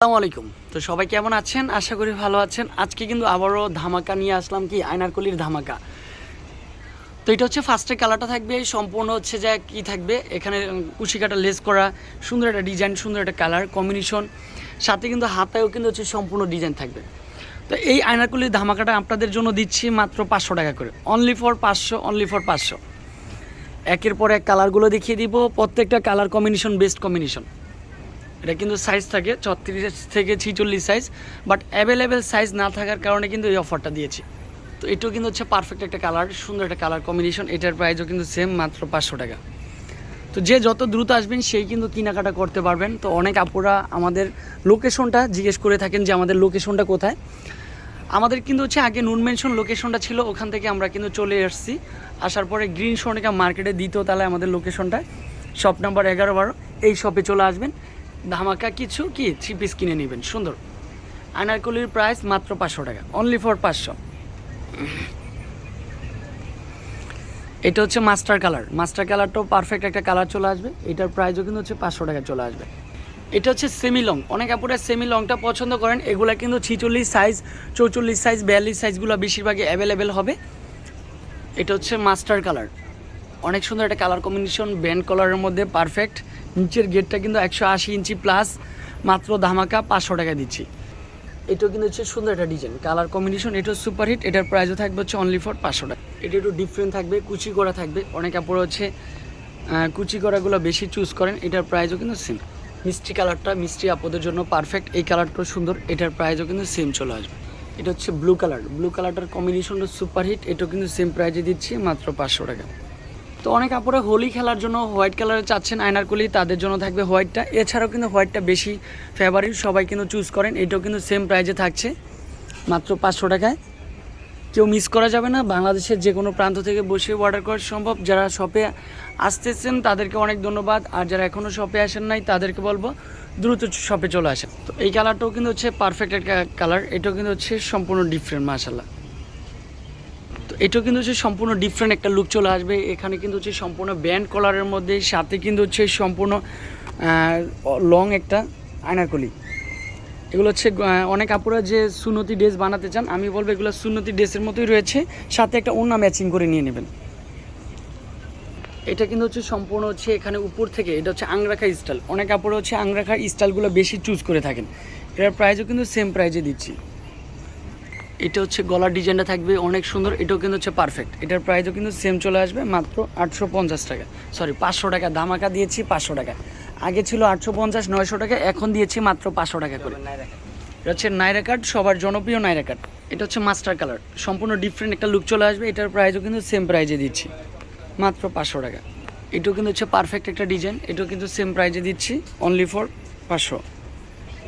আসসালামু আলাইকুম তো সবাই কেমন আছেন? আশা করি ভালো আছেন। আজকে কিন্তু আবারও ধামাকা নিয়ে আসলাম কি? আয়নারকলির ধামাকা। তো এটা হচ্ছে ফার্স্টের কালারটা থাকবে সম্পূর্ণ হচ্ছে যে কি থাকবে? এখানে উম, কুশি কাটা লেস করা সুন্দর একটা ডিজাইন সুন্দর একটা কালার কম্বিনেশন সাথে কিন্তু হাতায়ও কিন্তু হচ্ছে সম্পূর্ণ ডিজাইন থাকবে। তো এই আয়নারকলির ধামাকাটা আপনাদের জন্য দিচ্ছি মাত্র পাঁচশো টাকা করে। অনলি ফর পাঁচশো অনলি ফর পাঁচশো। একের পর এক কালারগুলো দেখিয়ে দিব। প্রত্যেকটা কালার কম্বিনেশন বেস্ট কম্বিনেশন এটা কিন্তু সাইজ থাকে, ছত্রিশ থেকে ছিচল্লিশ সাইজ বাট অ্যাভেলেবেল সাইজ না থাকার কারণে কিন্তু এই অফারটা দিয়েছি। তো এটাও কিন্তু হচ্ছে পারফেক্ট একটা কালার সুন্দর একটা কালার কম্বিনেশন এটার প্রাইসও কিন্তু সেম মাত্র পাঁচশো টাকা। তো যে যত দ্রুত আসবেন, সেই কিন্তু কেনাকাটা করতে পারবেন। তো অনেক আপুরা আমাদের লোকেশনটা জিজ্ঞেস করে থাকেন যে আমাদের লোকেশনটা কোথায়। আমাদের কিন্তু হচ্ছে আগে নুন মেনশন লোকেশনটা ছিল, ওখান থেকে আমরা কিন্তু চলে এসেছি। আসার পরে গ্রিন সোনিকা মার্কেটে দ্বিতীয় তালায় আমাদের লোকেশনটা শপ নাম্বার এগারো বারো, এই শপে চলে আসবেন। ধামাকা কিছু কি থ্রি পিস কিনে নেবেন? সুন্দর। আনারকলির প্রাইস মাত্র পাঁচশো টাকা। অনলি ফর পাঁচশো। এটা হচ্ছে মাস্টার কালার মাস্টার কালারটাও পারফেক্ট একটা কালার চলে আসবে। এটার প্রাইসও কিন্তু হচ্ছে পাঁচশো টাকা চলে আসবে। এটা হচ্ছে সেমি লং অনেক আপুরা সেমি লংটা পছন্দ করেন। এগুলো কিন্তু ছিচল্লিশ সাইজ চৌচল্লিশ সাইজ বিয়াল্লিশ সাইজগুলো বেশিরভাগই অ্যাভেলেবেল হবে। এটা হচ্ছে মাস্টার কালার অনেক সুন্দর একটা কালার কম্বিনেশন ব্যান্ড কালারের মধ্যে পারফেক্ট নিচের গেটটা কিন্তু একশো আশি ইঞ্চি প্লাস মাত্র ধামাকা পাঁচশো টাকা দিচ্ছি। এটাও কিন্তু হচ্ছে সুন্দর একটা ডিজাইন কালার কম্বিনেশন এটাও সুপার হিট এটার প্রাইসও থাকবে হচ্ছে অনলি ফর পাঁচশো টাকা। এটা একটু ডিফারেন্ট থাকবে, কুচি করা থাকবে। অনেক কাপড় হচ্ছে কুচি করাগুলো বেশি চুজ করেন, এটার প্রাইসও কিন্তু সেম মিষ্টি কালারটা মিষ্টি আপদের জন্য পারফেক্ট এই কালারটাও সুন্দর, এটার প্রাইসও কিন্তু সেম চলে আসবে। এটা হচ্ছে ব্লু কালার ব্লু কালারটার কম্বিনেশনটা সুপার হিট এটাও কিন্তু সেম প্রাইজে দিচ্ছি, মাত্র পাঁচশো টাকা। তো অনেক কাপড়ে হোলি খেলার জন্য হোয়াইট কালারে চাচ্ছেন আয়নারকলি তাদের জন্য থাকবে হোয়াইটটা। এছাড়াও কিন্তু হোয়াইটটা বেশি ফেভারিট সবাই কিন্তু চুজ করেন। এটাও কিন্তু সেম প্রাইজে থাকছে, মাত্র পাঁচশো টাকায়। কেউ মিস করা যাবে না, বাংলাদেশের যে কোনো প্রান্ত থেকে বসে অর্ডার করা সম্ভব। যারা শপে আসতেছেন, তাদেরকে অনেক ধন্যবাদ। আর যারা এখনও শপে আসেন নাই, তাদেরকে বলব, দ্রুত শপে চলে আসেন। তো এই কালারটাও কিন্তু হচ্ছে পারফেক্ট একটা কালার এটাও কিন্তু হচ্ছে সম্পূর্ণ ডিফারেন্ট মাসাল্লাহ এটাও কিন্তু হচ্ছে সম্পূর্ণ ডিফারেন্ট একটা লুক চলে আসবে। এখানে কিন্তু হচ্ছে সম্পূর্ণ ব্যান্ড কলারের মধ্যে, সাথে কিন্তু হচ্ছে সম্পূর্ণ লং একটা আয়নাকলি এগুলো হচ্ছে অনেক আপুরা যে সুনতি ড্রেস বানাতে চান, আমি বলব এগুলো সুনতি ড্রেসের মতোই রয়েছে। সাথে একটা অন্য ম্যাচিং করে নিয়ে নেবেন। এটা কিন্তু হচ্ছে সম্পূর্ণ হচ্ছে এখানে উপর থেকে, এটা হচ্ছে আংরাখা স্টাইল অনেক কাপড় হচ্ছে আংরাখা স্টাইলগুলো বেশি চুজ করে থাকেন। এটার প্রাইসও কিন্তু সেম প্রাইজে দিচ্ছি। এটা হচ্ছে গলার ডিজাইনটা থাকবে অনেক সুন্দর, এটাও কিন্তু হচ্ছে পারফেক্ট এটার প্রাইসও কিন্তু সেম চলে আসবে মাত্র আটশো পঞ্চাশ টাকা। সরি পাঁচশো টাকা, ধামাকা দিয়েছি পাঁচশো টাকা। আগে ছিল আটশো পঞ্চাশ, নয়শো টাকা, এখন দিয়েছি মাত্র পাঁচশো টাকা করে। এটা হচ্ছে নাইরা কাট সবার জনপ্রিয় নাইরা কাট এটা হচ্ছে মাস্টার কালার সম্পূর্ণ ডিফারেন্ট একটা লুক চলে আসবে, এটার প্রাইসও কিন্তু সেম প্রাইজে দিচ্ছি, মাত্র পাঁচশো টাকা। এটাও কিন্তু হচ্ছে পারফেক্ট একটা ডিজাইন এটাও কিন্তু সেম প্রাইজে দিচ্ছি অনলি ফর পাঁচশো।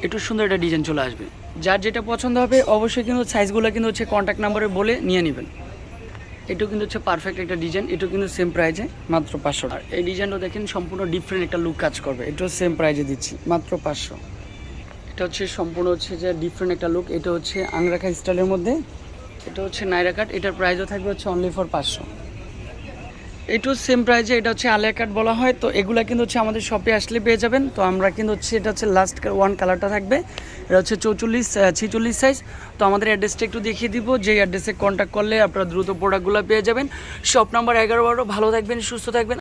একটু সুন্দর একটা ডিজাইন চলে আসবে। যার যেটা পছন্দ হবে, অবশ্যই কিন্তু সাইজগুলো কিন্তু হচ্ছে কন্ট্যাক্ট নাম্বারে বলে নিয়ে নেবেন। এটাও কিন্তু হচ্ছে পারফেক্ট একটা ডিজাইন এটাও কিন্তু সেম প্রাইজে মাত্র পাঁচশো। আর এই ডিজাইনটা দেখেন, সম্পূর্ণ ডিফারেন্ট একটা লুক কাজ করবে। এটাও সেম প্রাইজে দিচ্ছি, মাত্র পাঁচশো। এটা হচ্ছে সম্পূর্ণ হচ্ছে যে ডিফারেন্ট একটা লুক এটা হচ্ছে আংরাখা স্টাইলের মধ্যে। এটা হচ্ছে নাইরা কাট এটার প্রাইসও থাকবে হচ্ছে অনলি ফর পাঁচশো। এটাও সেম প্রাইজে এটা হচ্ছে আলিয়া কাট বলা হয়, তো এগুলা কিন্তু হচ্ছে আমাদের শপে আসলে পেয়ে যাবেন। তো আমরা কিন্তু হচ্ছে এটা হচ্ছে লাস্ট ওয়ান কালারটা থাকবে। এটা হচ্ছে চৌচল্লিশ ছিচল্লিশ সাইজ তো আমাদের অ্যাড্রেসটা একটু দেখিয়ে দিব, যে অ্যাড্রেসে কন্ট্যাক্ট করলে আপনারা দ্রুত প্রোডাক্টগুলো পেয়ে যাবেন। শপ নাম্বার এগারো বারো, ভালো থাকবেন, সুস্থ থাকবেন।